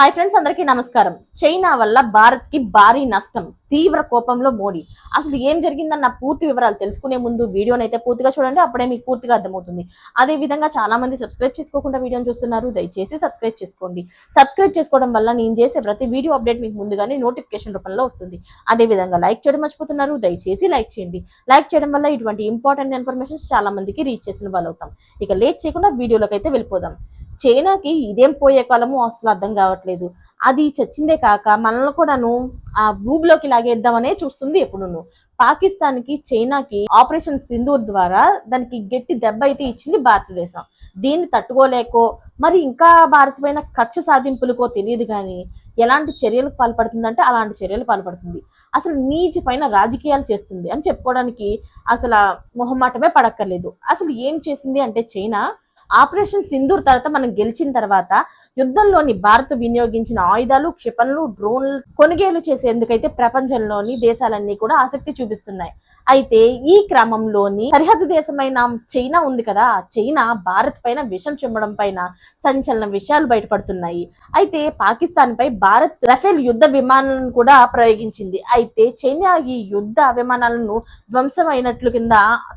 Hi friends అందరికీ నమస్కారం. China వల్ల భారత్కి భారీ నష్టం తీవ్ర కోపంలో మోడీ. అసలు ఏం జరిగిందన్న పూర్తి వివరాలు తెలుసుకునే ముందు వీడియోని అయితే పూర్తిగా చూడండి అప్పుడే మీకు పూర్తిగా అర్థమవుతుంది. అదే విధంగా చాలా మంది సబ్స్క్రైబ్ చేసుకోకుండా వీడియోని చూస్తున్నారు దయచేసి సబ్స్క్రైబ్ చేసుకోండి. సబ్స్క్రైబ్ చేసుకోవడం వల్ల నేను చేసే ప్రతి వీడియో అప్డేట్ మీకు ముందుగానే నోటిఫికేషన్ రూపంలో వస్తుంది. అదే విధంగా లైక్ చేయడం మర్చిపోతున్నారు దయచేసి లైక్ చేయండి. లైక్ చేయడం వల్ల ఇటువంటి ఇంపార్టెంట్ ఇన్ఫర్మేషన్స్ చాలా మందికి రీచ్ చేసిన వాళ్ళు అవుతాం ఇక లేట్ చేయకుండా వీడియోలోకి అయితే వెళ్ళిపోదాం. చైనాకి ఇదేం పోయే కాలము అసలు అర్థం కావట్లేదు. అది చచ్చిందే కాక మనల్ని కూడాను ఆ ఊబిలోకి లాగేద్దామనే చూస్తుంది ఎప్పుడును. పాకిస్తాన్కి చైనాకి ఆపరేషన్ సింధూర్ ద్వారా దానికి గట్టి దెబ్బ అయితే ఇచ్చింది భారతదేశం. దీన్ని తట్టుకోలేకో మరి ఇంకా భారతమైన కక్ష సాధింపులకో తెలియదు కానీ ఎలాంటి చర్యలకు పాల్పడుతుందంటే అలాంటి చర్యలు పాల్పడుతుంది. అసలు నీచి పైన రాజకీయాలు చేస్తుంది అని చెప్పుకోవడానికి అసలు మొహమాటమే పడక్కర్లేదు. అసలు ఏం చేసింది అంటే చైనా ఆపరేషన్ సింధూర్ తర్వాత మనం గెలిచిన తర్వాత యుద్ధంలోని భారత్ వినియోగించిన ఆయుధాలు క్షిపణులు డ్రోన్లు కొనుగోలు చేసేందుకైతే ప్రపంచంలోని దేశాలన్నీ కూడా ఆసక్తి చూపిస్తున్నాయి. అయితే ఈ క్రమంలోని సరిహద్దు దేశమైన చైనా ఉంది కదా ఆ చైనా భారత్ పైన విషం చిమ్మడం పైన సంచలన విషయాలు బయటపడుతున్నాయి. అయితే పాకిస్తాన్ పై భారత్ రఫేల్ యుద్ధ విమానాలను కూడా ప్రయోగించింది. అయితే చైనా ఈ యుద్ధ విమానాలను ధ్వంసమైనట్లు కింద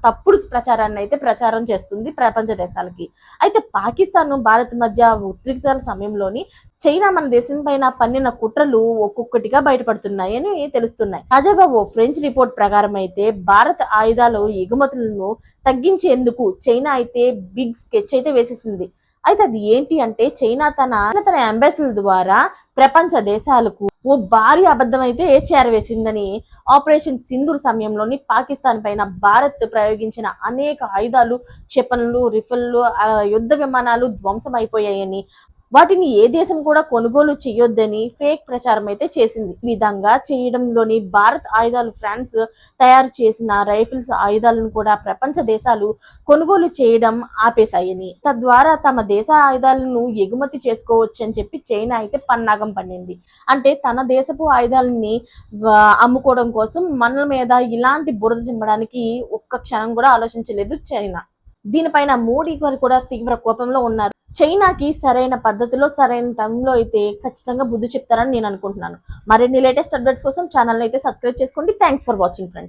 తప్పుడు ప్రచారాన్ని అయితే ప్రచారం చేస్తుంది ప్రపంచ దేశాలకి. అయితే పాకిస్తాన్ భారత్ మధ్య ఉద్రిక్తల సమయంలోని చైనా మన దేశం పైన పన్నిన కుట్రలు ఒక్కొక్కటిగా బయటపడుతున్నాయని తెలుస్తున్నాయి. తాజాగా ఓ ఫ్రెంచ్ రిపోర్ట్ ప్రకారం అయితే భారత్ ఆయుధాలు ఎగుమతులను తగ్గించేందుకు చైనా అయితే బిగ్ స్కెచ్ అయితే వేసేసింది. అయితే అది ఏంటి అంటే చైనా తన తన అంబాసిడర్ల ద్వారా ప్రపంచ దేశాలకు ఓ భారీ అబద్ధం అయితే చేరవేసిందని ఆపరేషన్ సింధూర్ సమయంలోని పాకిస్తాన్ పైన భారత్ ప్రయోగించిన అనేక ఆయుధాలు క్షిపణులు రిఫల్లు ఆ, యుద్ధ విమానాలు ధ్వంసం అయిపోయాయని వాటిని ఏ దేశం కూడా కొనుగోలు చేయొద్దని ఫేక్ ప్రచారం అయితే చేసింది. విధంగా చేయడంలోని భారత్ ఆయుధాలు ఫ్రాన్స్ తయారు చేసిన రైఫిల్స్ ఆయుధాలను కూడా ప్రపంచ దేశాలు కొనుగోలు చేయడం ఆపేశాయని. తద్వారా తమ దేశ ఆయుధాలను ఎగుమతి చేసుకోవచ్చు అని చెప్పి చైనా అయితే పన్నాగం పండింది అంటే తన దేశపు ఆయుధాలని అమ్ముకోవడం కోసం మన మీద ఇలాంటి బురద చిమ్మడానికి ఒక్క క్షణం కూడా ఆలోచించలేదు చైనా. దీనిపైన మోడీ గారు కూడా తీవ్ర కోపంలో ఉన్నారు. చైనాకి సరైన పద్ధతిలో సరైన టైంలో అయితే ఖచ్చితంగా బుద్ధి చెప్తారని నేను అనుకుంటున్నాను. మరిన్ని లేటెస్ట్ అప్డేట్స్ కోసం ఛానల్ అయితే సబ్స్క్రైబ్ చేసుకోండి. Thanks for watching friends